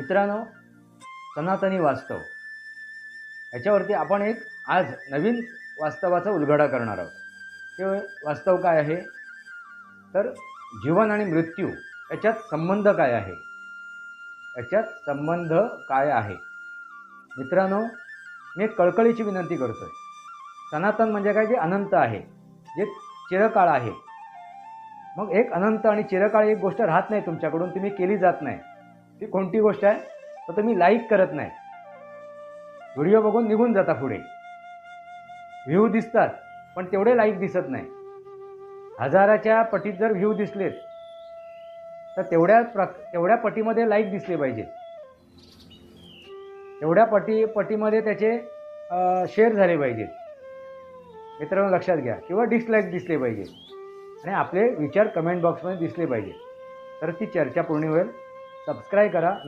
मित्रांनो सनातनी वास्तव. याच्यावरती आपण एक आज नवीन वास्तवाचा उलगडा करणार आहोत. ते वास्तव काय आहे? तर जीवन आणि मृत्यू याच्यात संबंध काय आहे? याच्यात संबंध काय आहे? मित्रांनो मी एक कळकळीची विनंती करतोय. सनातन म्हणजे काय? जे अनंत आहे जे चिरकाळ आहे. मग एक अनंत आणि चिरकाळ एक गोष्ट राहत नाही तुमच्याकडून तुम्ही केली जात नाही. ती कोणती गोष्ट आहे तर तुम्ही लाईक करत नाही. व्हिडिओ बघून निघून जाता पुढे. व्ह्यू दिसतात पण तेवढे लाईक दिसत नाही. हजाराच्या पटीत जर व्ह्यू दिसलेत तर तेवढ्या प्र तेवढ्या पटीमध्ये लाईक दिसले पाहिजे. तेवढ्या पटी पटीमध्ये त्याचे शेअर झाले पाहिजेत मित्रांनो लक्षात घ्या. किंवा डिसलाईक दिसले पाहिजे. आणि आपले विचार कमेंट बॉक्समध्ये दिसले पाहिजे. तर ती चर्चा पूर्ण होईल. सबस्क्राईब करा.